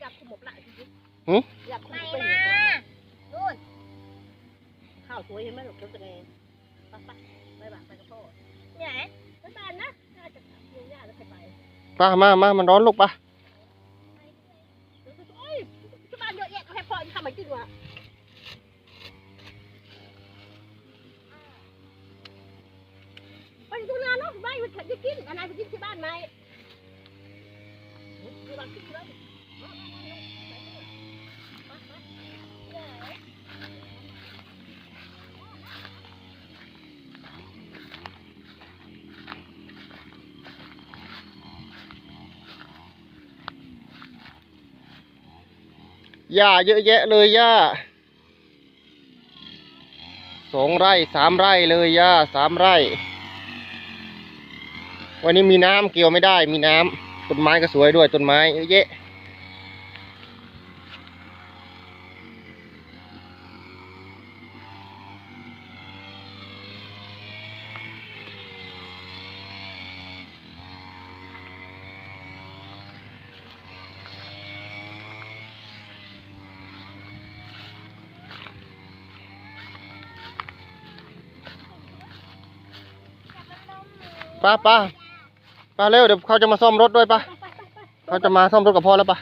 อยากขมบละจริงหึ อยากขมไม่บเป็นมานู่นข้าวสวยเห็นไหมลูกเจ้าจะไงไปไปไปบ้านไปกับพ่อเนี่ยไปบ้านนะน่าจะยุ่งยากแล้วใครไปป้ามามามันร้อนลูกปะโอ้ยที่บ้านเยอะแยะให้พ่อทำมากินวะไปดูงานเนาะไม่มันจะกินอะไรไปกินที่บ้านไหมที่บ้านกินที่บ้าน หญ้าเยอะแยะเลยหญ้าสองไร่สามไร่เลยหญ้าสามไร่ วันนี้มีน้ำเกี่ยวไม่ได้มีน้ำต้นไม้ก็สวยด้วยต้นไม้เยอะแยะ ป้าป้าป้าเร็วเดี๋ยวเขาจะมาซ่อมรถด้วยป้าเขาจะมาซ่อมรถกับพ่อแล้วป้าะ